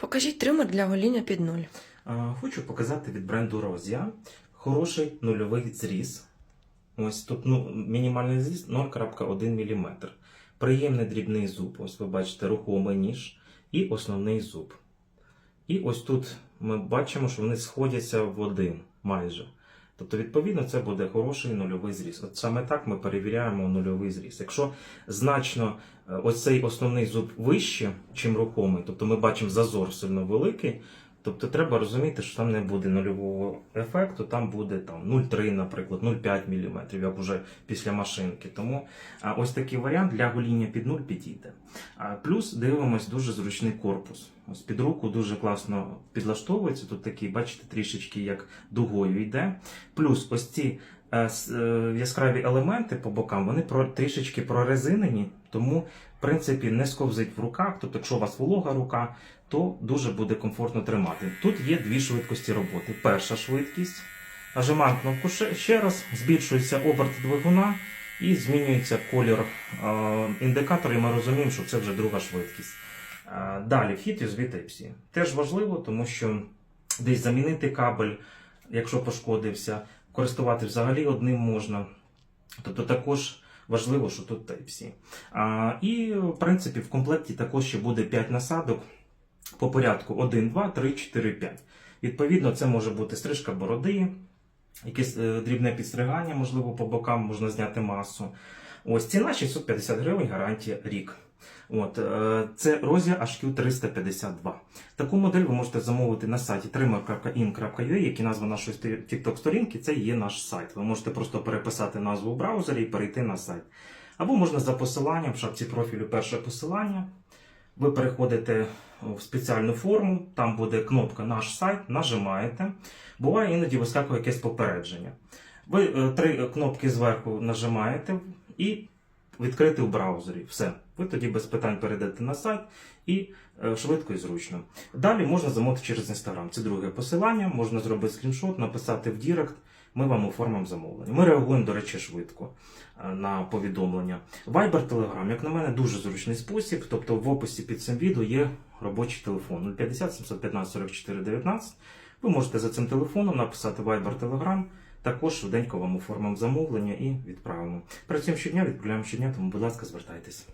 Покажіть тример для гоління під нуль. Хочу показати від бренду Розія хороший нульовий зріз. Ось тут ну, мінімальний зріз 0,1 мм. Приємний дрібний зуб. Ось ви бачите рухомий ніж і основний зуб. І ось тут ми бачимо, що вони сходяться в один майже. Тобто, відповідно, це буде хороший нульовий зріз. От саме так ми перевіряємо нульовий зріз. Якщо значно е, ось цей основний зуб вище, чим рухомий, тобто ми бачимо зазор сильно великий, тобто треба розуміти, що там не буде нульового ефекту, там буде там 0,3, наприклад, 0,5 мм, як уже після машинки. Тому ось такий варіант для гоління під нуль підійде. А, плюс дивимось дуже зручний корпус. Ось під руку дуже класно підлаштовується. Тут такий, бачите, трішечки як дугою йде. Плюс ось ці е, е, яскраві елементи по бокам, вони трішечки прорезинені, тому, в принципі, не сковзить в руках. Тобто, якщо у вас волога рука, то дуже буде комфортно тримати. Тут є дві швидкості роботи. Перша швидкість. Нажимаємо кнопку ще, ще раз, збільшується оберт двигуна і змінюється колір е, індикатора, і ми розуміємо, що це вже друга швидкість. Далі вхід USB Type-C. Теж важливо, тому що десь замінити кабель, якщо пошкодився, користувати взагалі одним можна. Тобто також важливо, що тут Type-C. І, в принципі, в комплекті також ще буде 5 насадок по порядку 1, 2, 3, 4, 5. Відповідно, це може бути стрижка бороди, якесь е, дрібне підстригання, можливо, по бокам можна зняти масу. Ось ціна 650 гривень, гарантія рік. От, е, це Rozia HQ352. Таку модель ви можете замовити на сайті trimmer.in.ua, як і назва нашої TikTok сторінки, це є наш сайт. Ви можете просто переписати назву в браузері і перейти на сайт. Або можна за посиланням в шапці профілю перше посилання. Ви переходите в спеціальну форму, там буде кнопка Наш сайт, нажимаєте. Буває іноді вискакує якесь попередження. Ви е, три кнопки зверху нажимаєте і відкрити в браузері. Все. Ви тоді без питань перейдете на сайт і е, швидко і зручно. Далі можна замовити через Instagram. Це друге посилання, можна зробити скріншот, написати в Дірект. Ми вам оформимо замовлення. Ми реагуємо, до речі, швидко е, на повідомлення. Viber, Telegram, як на мене, дуже зручний спосіб. Тобто в описі під цим відео є робочий телефон 050 715 44 19. Ви можете за цим телефоном написати Viber, Telegram. Також швиденько вам оформимо замовлення і відправимо. Працюємо щодня, відправляємо щодня, тому, будь ласка, звертайтеся.